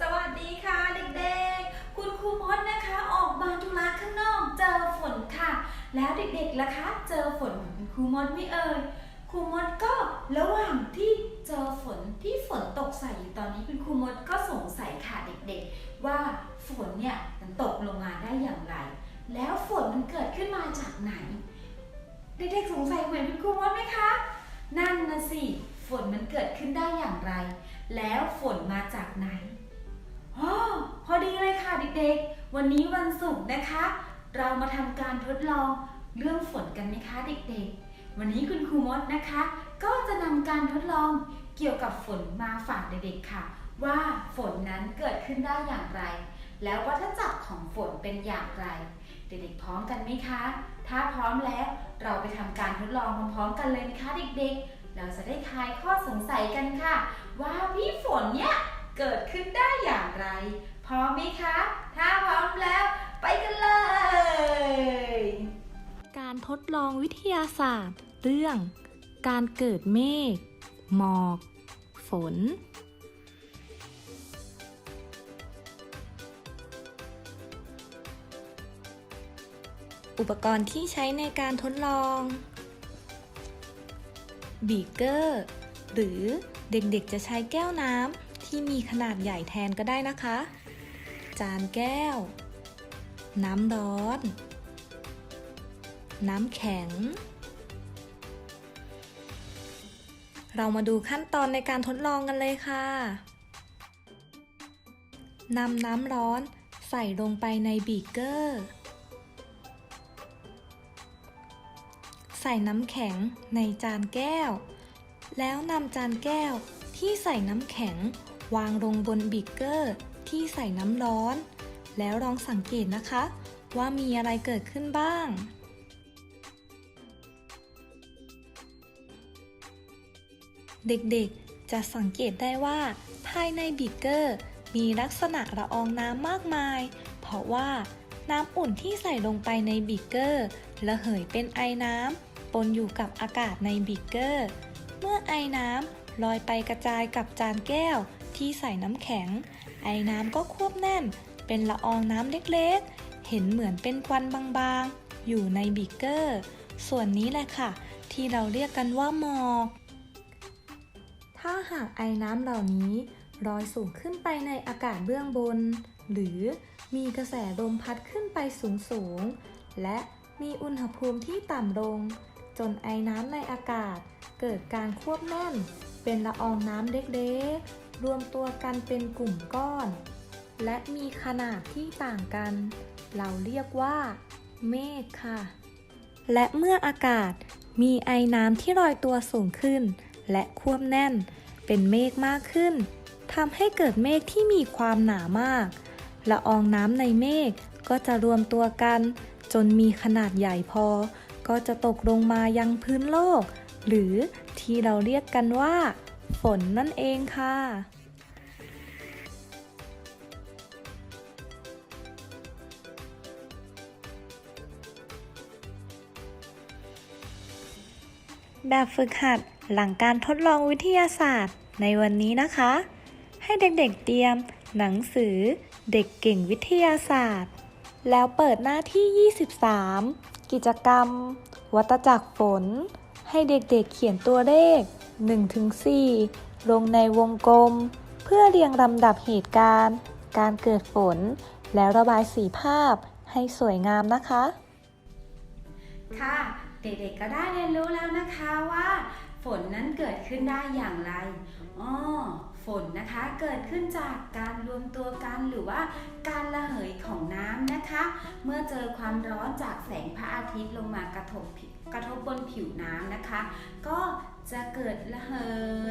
สวัสดีค่ะเด็กๆ คุณครูมดนะคะ ออกมาธุระข้างนอกเจอฝนค่ะ แล้วเด็กๆล่ะคะ เจอฝนเหมือนคุณครูมดไม่เอ่ยครูมดก็ระหว่างที่เจอฝนที่ฝนตกใส่อยู่ตอนนี้คุณครูมดก็สงสัยค่ะเด็กๆ ว่าฝนเนี่ยมันตกลงมาได้อย่างไร แล้วฝนมันเกิดขึ้นมาจากไหน เด็กๆสงสัยเหมือนคุณครูมดไหมคะ นั่นนะสิฝนมันเกิดขึ้นได้อย่างไร แล้วฝนมาจากไหน อพอดีเลยค่ะเด็กๆ วันนี้วันศุกร์นะคะ เรามาทำการทดลองเรื่องฝนกันไหมคะเด็กๆ วันนี้คุณครูมดนะคะ ก็จะนำการทดลองเกี่ยวกับฝนมาฝากเด็กๆค่ะ ว่าฝนนั้นเกิดขึ้นได้อย่างไร แล้ววัฏจักรของฝนเป็นอย่างไร เด็กๆพร้อมกันไหมคะ ถ้าพร้อมแล้วเราไปทำการทดลองพร้อมๆกันเลยนะคะเด็กๆ เราจะได้คลายข้อสงสัยกันค่ะ ว่าวิฝนเนี่ย เกิดขึ้นได้อย่างไร พร้อมไหมคะ ถ้าพร้อมแล้ว ไปกันเลย การทดลองวิทยาศาสตร์ เรื่อง การเกิดเมฆ หมอก ฝนอุปกรณ์ที่ใช้ในการทดลอง บีเกอร์ หรือเด็กๆจะใช้แก้วน้ำ ที่มีขนาดใหญ่แทนก็ได้นะคะ จานแก้ว น้ำร้อน น้ำแข็ง เรามาดูขั้นตอนในการทดลองกันเลยค่ะนำน้ำร้อนใส่ลงไปในบีเกอร์ ใส่น้ำแข็งในจานแก้ว แล้วนำจานแก้วที่ใส่น้ำแข็ง วางลงบนบีเกอร์ที่ใส่น้ำร้อน แล้วลองสังเกตนะคะ ว่ามีอะไรเกิดขึ้นบ้าง เด็กๆ จะสังเกตได้ว่า ภายในบีเกอร์ มีลักษณะละอองน้ำมากมาย เพราะว่าน้ำอุ่นที่ใส่ลงไปในบีเกอร์ระเหยเป็นไอน้ำปนอยู่กับอากาศในบีเกอร์ เมื่อไอน้ำลอยไปกระจายกับจานแก้ว ที่ใส่น้ำแข็ง ไอน้ำก็ควบแน่น เป็นละอองน้ำเล็กๆ เห็นเหมือนเป็นควันบางๆ อยู่ในบีเกอร์ ส่วนนี้แหละค่ะ ที่เราเรียกกันว่าหมอก ถ้าหากไอน้ำเหล่านี้ลอยสูงขึ้นไปในอากาศเบื้องบน หรือมีกระแสลมพัดขึ้นไปสูงๆ และมีอุณหภูมิที่ต่ำลง จนไอน้ำในอากาศ เกิดการควบแน่น เป็นละอองน้ำเล็กๆ รวมตัวกันเป็นกลุ่มก้อน และมีขนาดที่ต่างกัน เราเรียกว่า เมฆค่ะ และเมื่ออากาศมีไอน้ำที่ลอยตัวสูงขึ้น และควบแน่น เป็นเมฆมากขึ้นทำให้เกิดเมฆที่มีความหนามากละอองน้ำในเมฆก็จะรวมตัวกัน จนมีขนาดใหญ่พอ ก็จะตกลงมายังพื้นโลก หรือที่เราเรียกกันว่า ฝนนั่นเองค่ะ แบบฝึกหัดหลังการทดลองวิทยาศาสตร์ในวันนี้นะคะ ให้เด็กๆเตรียมหนังสือเด็กเก่งวิทยาศาสตร์ แล้วเปิดหน้าที่ 23 กิจกรรม วัตจักรฝน ให้เด็กๆเขียนตัวเลข 1-4 ลงในวงกลม เพื่อเรียงลำดับเหตุการณ์ การเกิดฝน แล้วระบายสีภาพให้สวยงามนะคะ ค่ะ เด็กๆก็ได้เรียนรู้แล้วนะคะว่า ฝนนั้นเกิดขึ้นได้อย่างไรอ๋อฝนนะคะเกิดขึ้นจากการรวมตัวกันหรือว่าการระเหยของน้ำนะคะ เมื่อเจอความร้อนจากแสงพระอาทิตย์ลงมากระทบกระทบบนผิวน้ำนะคะ ก็ จะเกิดระเห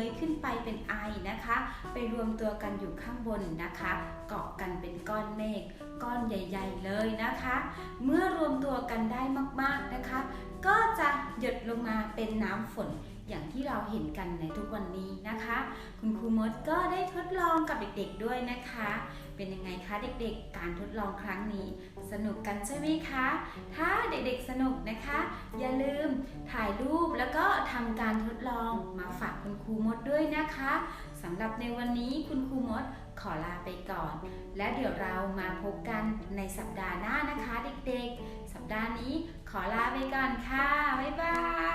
ยขึ้นไปเป็นไอนะคะ ไปรวมตัวกันอยู่ข้างบนนะคะ เกาะกันเป็นก้อนเมฆก้อนใหญ่ ๆ เลยนะคะ เมื่อรวมตัวกันได้มากๆนะคะ ก็จะหยดลงมาเป็นน้ำฝนอย่างที่เราเห็นกันในทุกวันนี้นะคะ คุณครูมดก็ได้ทดลองกับเด็กๆด้วยนะคะ เป็นยังไงคะเด็กๆ การทดลองครั้งนี้ สนุกกันใช่ไหมคะ ถ้าเด็กๆสนุกนะคะ อย่าลืมถ่ายรูปแล้วก็ทำการทดลองมาฝากคุณครูมดด้วยนะคะสำหรับในวันนี้คุณครูมดขอลาไปก่อน และเดี๋ยวเรามาพบกันในสัปดาห์หน้านะคะ เด็กๆ สัปดาห์นี้ขอลาไปก่อนค่ะ บ๊ายบาย